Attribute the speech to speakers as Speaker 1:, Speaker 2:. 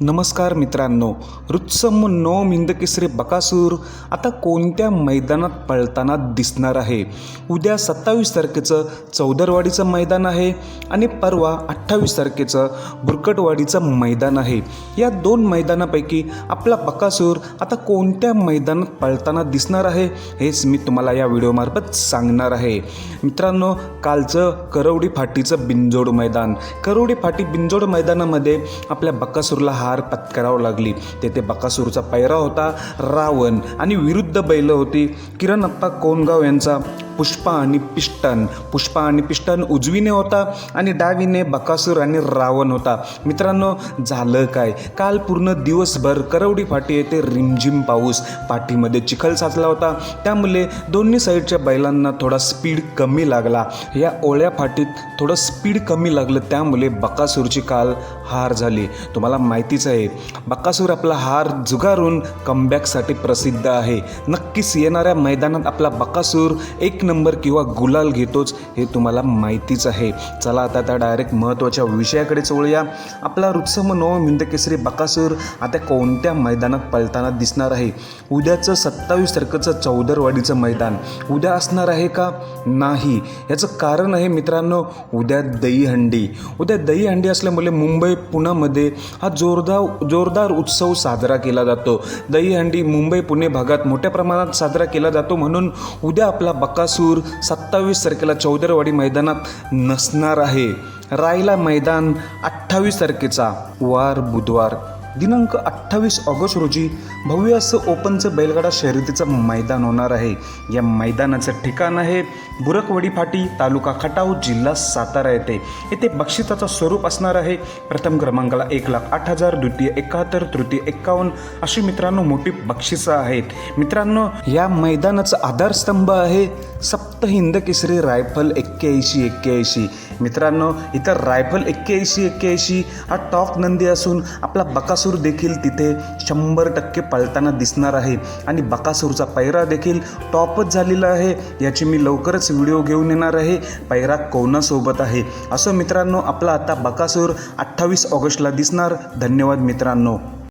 Speaker 1: नमस्कार मित्रांनो रुत्सम नो मिंदकेसरी बकासूर आता कोणत्या मैदानात पळताना दिसणार आहे? उद्या सत्तावीस तारखेचं चौदरवाडीचं मैदान आहे आणि परवा अठ्ठावीस तारखेचं बुरकटवाडीचं मैदान आहे. या दोन मैदानापैकी आपला बकासूर आता कोणत्या मैदानात पळताना दिसणार आहे हेच मी तुम्हाला या व्हिडिओमार्फत सांगणार आहे. मित्रांनो कालचं करवडी फाटीचं बिंजोड मैदान. करवडी फाटी बिंजोड मैदानामध्ये आपल्या बकासूरला हार पत्करावं लागली. तेथे बकासूरचा पैरा होता रावण आणि विरुद्ध बैल होती. किरण आत्ता कोनगाव यांचा पुष्पा आणि पिष्टन. पुष्पा आणि पिष्टन उजवीने होता आणि डावीने बकासूर आणि रावण होता. मित्रांनो झालं काय? काल पूर्ण दिवसभर करवडी फाटी येथे रिमझिम पाऊस. पाठीमध्ये चिखल साचला होता. त्यामुळे दोन्ही साईडच्या बैलांना थोडा स्पीड कमी लागला. या ओळ्या फाटीत थोडं स्पीड कमी लागलं. त्यामुळे बकासूरची काल हार झाली. तुम्हाला माहितीच आहे बकासूर आपला हार जुगारून कमबॅकसाठी प्रसिद्ध आहे. नक्कीच येणाऱ्या मैदानात आपला बकासूर एक नंबर किंवा गुलाल घेतोच हे तुम्हाला माहितीच आहे. चला आता त्या डायरेक्ट महत्त्वाच्या विषयाकडे चोळूया. आपला रुत्सम नो मिंदकेसरी बकासूर आता कोणत्या मैदानात पळताना दिसणार आहे? उद्याचं सत्तावीस तारखेचं चौदरवाडीचं मैदान उद्या असणार आहे का? नाही. याचं कारण आहे मित्रांनो उद्या दहीहंडी उद्या दहीहंडी असल्यामुळे मुंबई पुण्यामध्ये हा जोरदार जोरदार उत्सव साजरा केला जातो. दहीहंडी मुंबई पुणे भागात मोठ्या प्रमाणात साजरा केला जातो म्हणून उद्या आपला सूर सत्तावीस तारखेला चौदरवाडी मैदानात नसणार आहे. रायला मैदान अठ्ठावीस तारखेचा वार बुधवार. दिनांक अठ्ठावीस ऑगस्ट रोजी भव्य असं ओपनचं बैलगाडा शर्यतीचं मैदान होणार आहे. या मैदानाचं ठिकाण आहे बुरकवडी फाटी तालुका खटाव जिल्हा सातारा येथे. येथे बक्षिसाचं स्वरूप असणार आहे. प्रथम क्रमांकाला एक लाख आठ हजार द्वितीय एकाहत्तर तृतीय एक्कावन्न अशी मित्रांनो मोठी बक्षिसं आहेत. मित्रांनो या मैदानाचा आधारस्तंभ आहे सप्त हिंद केसरी रायफल एक्क्याऐंशी एक्क्याऐंशी. मित्रांनो इथं रायफल एक्क्याऐंशी एक्क्याऐंशी हा टॉप नंदी असून आपला बकास बकासूर देखील तिथे शंभर टक्के पळताना दिसणार आहे. आणि बकासूरचा पैरा देखील टॉपच झालेला आहे. याची मी लवकरच व्हिडिओ घेऊन येणार आहे. पैरा कोणासोबत आहे? असं मित्रांनो आपला आता बकासूर अठ्ठावीस ऑगस्टला दिसणार. धन्यवाद मित्रांनो.